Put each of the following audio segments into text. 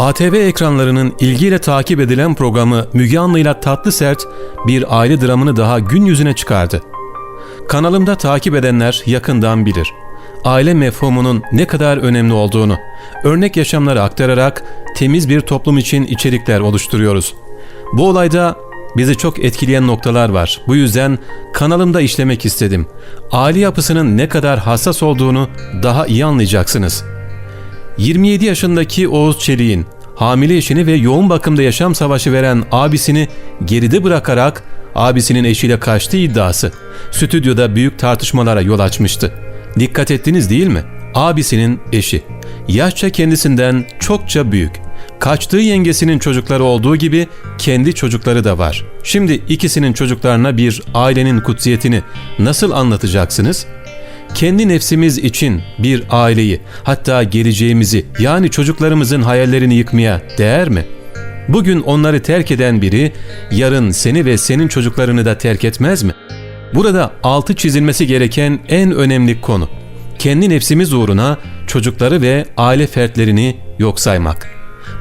ATV ekranlarının ilgiyle takip edilen programı Müge Anlı'yla Tatlı Sert bir aile dramını daha gün yüzüne çıkardı. Kanalımda takip edenler yakından bilir. Aile mefhumunun ne kadar önemli olduğunu, örnek yaşamları aktararak temiz bir toplum için içerikler oluşturuyoruz. Bu olayda bizi çok etkileyen noktalar var. Bu yüzden kanalımda işlemek istedim. Aile yapısının ne kadar hassas olduğunu daha iyi anlayacaksınız.'' 27 yaşındaki Oğuz Çelik'in hamile eşini ve yoğun bakımda yaşam savaşı veren abisini geride bırakarak abisinin eşiyle kaçtığı iddiası stüdyoda büyük tartışmalara yol açmıştı. Dikkat ettiniz değil mi? Abisinin eşi. Yaşça kendisinden çokça büyük. Kaçtığı yengesinin çocukları olduğu gibi kendi çocukları da var. Şimdi ikisinin çocuklarına bir ailenin kutsiyetini nasıl anlatacaksınız?'' Kendi nefsimiz için bir aileyi, hatta geleceğimizi yani çocuklarımızın hayallerini yıkmaya değer mi? Bugün onları terk eden biri yarın seni ve senin çocuklarını da terk etmez mi? Burada altı çizilmesi gereken en önemli konu. Kendi nefsimiz uğruna çocukları ve aile fertlerini yok saymak.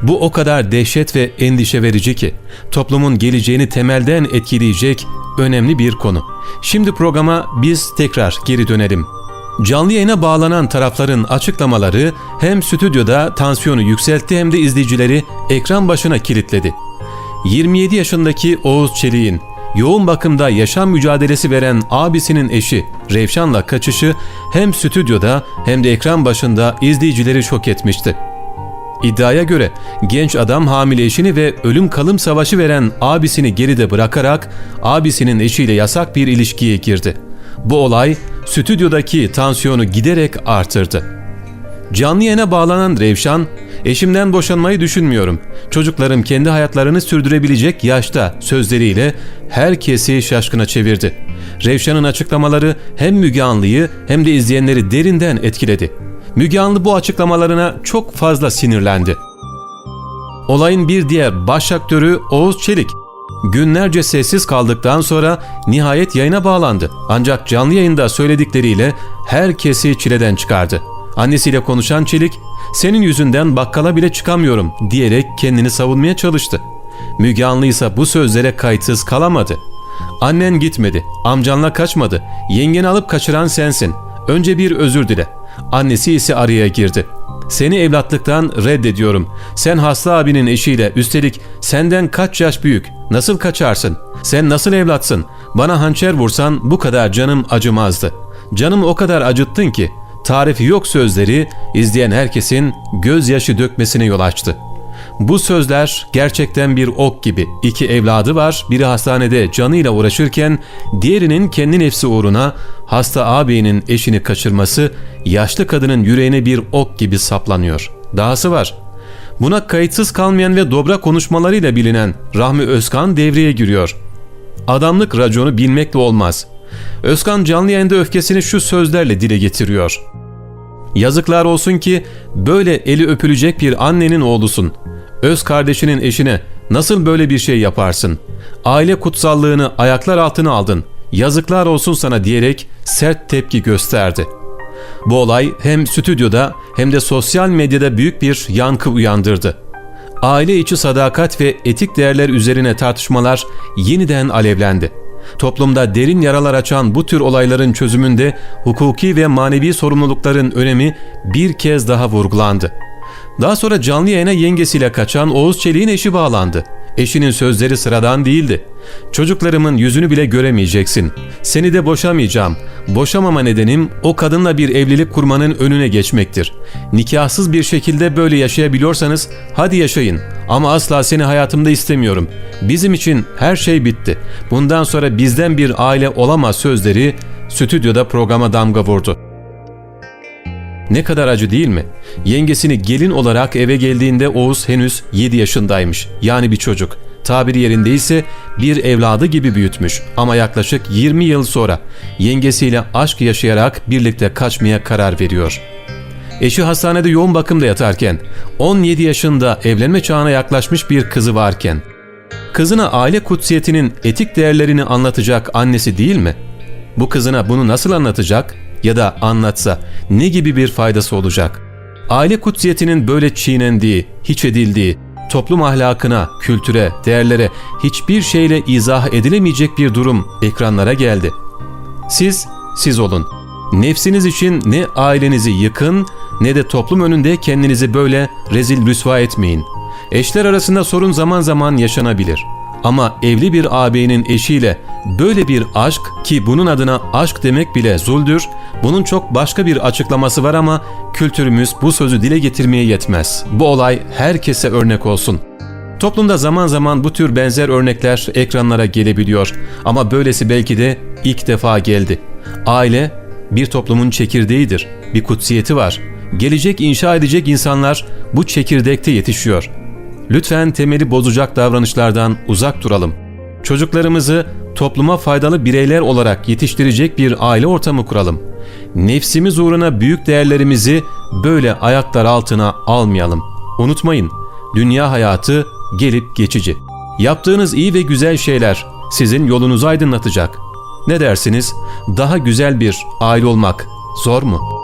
Bu o kadar dehşet ve endişe verici ki toplumun geleceğini temelden etkileyecek önemli bir konu. Şimdi programa biz tekrar geri dönelim. Canlı yayına bağlanan tarafların açıklamaları hem stüdyoda tansiyonu yükseltti hem de izleyicileri ekran başına kilitledi. 27 yaşındaki Oğuz Çelik'in yoğun bakımda yaşam mücadelesi veren abisinin eşi Revşan'la kaçışı hem stüdyoda hem de ekran başında izleyicileri şok etmişti. İddiaya göre genç adam hamile eşini ve ölüm kalım savaşı veren abisini geride bırakarak abisinin eşiyle yasak bir ilişkiye girdi. Bu olay stüdyodaki tansiyonu giderek artırdı. Canlı yayına bağlanan Revşan, eşimden boşanmayı düşünmüyorum. Çocuklarım kendi hayatlarını sürdürebilecek yaşta sözleriyle herkesi şaşkına çevirdi. Revşan'ın açıklamaları hem Müge Anlı'yı hem de izleyenleri derinden etkiledi. Müge Anlı bu açıklamalarına çok fazla sinirlendi. Olayın bir diğer baş aktörü Oğuz Çelik. Günlerce sessiz kaldıktan sonra nihayet yayına bağlandı. Ancak canlı yayında söyledikleriyle herkesi çileden çıkardı. Annesiyle konuşan Çelik, senin yüzünden bakkala bile çıkamıyorum diyerek kendini savunmaya çalıştı. Müge Anlı ise bu sözlere kayıtsız kalamadı. Annen gitmedi, amcanla kaçmadı, yengeni alıp kaçıran sensin. Önce bir özür dile. Annesi ise araya girdi. Seni evlatlıktan reddediyorum. Sen hasta abinin eşiyle üstelik senden kaç yaş büyük. Nasıl kaçarsın? Sen nasıl evlatsın? Bana hançer vursan bu kadar canım acımazdı. Canım o kadar acıttın ki tarifi yok sözleri izleyen herkesin gözyaşı dökmesine yol açtı.'' Bu sözler gerçekten bir ok gibi. İki evladı var, biri hastanede canıyla uğraşırken diğerinin kendi nefsi uğruna hasta ağabeyinin eşini kaçırması yaşlı kadının yüreğine bir ok gibi saplanıyor. Dahası var. Buna kayıtsız kalmayan ve dobra konuşmalarıyla bilinen Rahmi Özkan devreye giriyor. Adamlık raconu bilmekle olmaz. Özkan canlı yayında öfkesini şu sözlerle dile getiriyor. Yazıklar olsun ki böyle eli öpülecek bir annenin oğlusun. Öz kardeşinin eşine nasıl böyle bir şey yaparsın? Aile kutsallığını ayaklar altına aldın. Yazıklar olsun sana diyerek sert tepki gösterdi. Bu olay hem stüdyoda hem de sosyal medyada büyük bir yankı uyandırdı. Aile içi sadakat ve etik değerler üzerine tartışmalar yeniden alevlendi. Toplumda derin yaralar açan bu tür olayların çözümünde hukuki ve manevi sorumlulukların önemi bir kez daha vurgulandı. Daha sonra canlı yayına yengesiyle kaçan Oğuz Çelik'in eşi bağlandı. Eşinin sözleri sıradan değildi. Çocuklarımın yüzünü bile göremeyeceksin. Seni de boşamayacağım. Boşamama nedenim o kadınla bir evlilik kurmanın önüne geçmektir. Nikahsız bir şekilde böyle yaşayabiliyorsanız hadi yaşayın. Ama asla seni hayatımda istemiyorum. Bizim için her şey bitti. Bundan sonra bizden bir aile olamaz sözleri stüdyoda programa damga vurdu. Ne kadar acı değil mi? Yengesini gelin olarak eve geldiğinde Oğuz henüz 7 yaşındaymış. Yani bir çocuk. Tabiri yerindeyse bir evladı gibi büyütmüş ama yaklaşık 20 yıl sonra yengesiyle aşk yaşayarak birlikte kaçmaya karar veriyor. Eşi hastanede yoğun bakımda yatarken 17 yaşında evlenme çağına yaklaşmış bir kızı varken kızına aile kutsiyetinin etik değerlerini anlatacak annesi değil mi? Bu kızına bunu nasıl anlatacak? Ya da anlatsa ne gibi bir faydası olacak? Aile kutsiyetinin böyle çiğnendiği, hiç edildiği, toplum ahlakına, kültüre, değerlere hiçbir şeyle izah edilemeyecek bir durum ekranlara geldi. Siz, siz olun. Nefsiniz için ne ailenizi yıkın ne de toplum önünde kendinizi böyle rezil rüsva etmeyin. Eşler arasında sorun zaman zaman yaşanabilir. Ama evli bir ağabeyinin eşiyle böyle bir aşk ki bunun adına aşk demek bile zuldür, bunun çok başka bir açıklaması var ama kültürümüz bu sözü dile getirmeye yetmez. Bu olay herkese örnek olsun. Toplumda zaman zaman bu tür benzer örnekler ekranlara gelebiliyor ama böylesi belki de ilk defa geldi. Aile bir toplumun çekirdeğidir, bir kutsiyeti var. Gelecek inşa edecek insanlar bu çekirdekte yetişiyor. Lütfen temeli bozacak davranışlardan uzak duralım. Çocuklarımızı topluma faydalı bireyler olarak yetiştirecek bir aile ortamı kuralım. Nefsimiz uğruna büyük değerlerimizi böyle ayaklar altına almayalım. Unutmayın, dünya hayatı gelip geçici. Yaptığınız iyi ve güzel şeyler sizin yolunuzu aydınlatacak. Ne dersiniz? Daha güzel bir aile olmak zor mu?''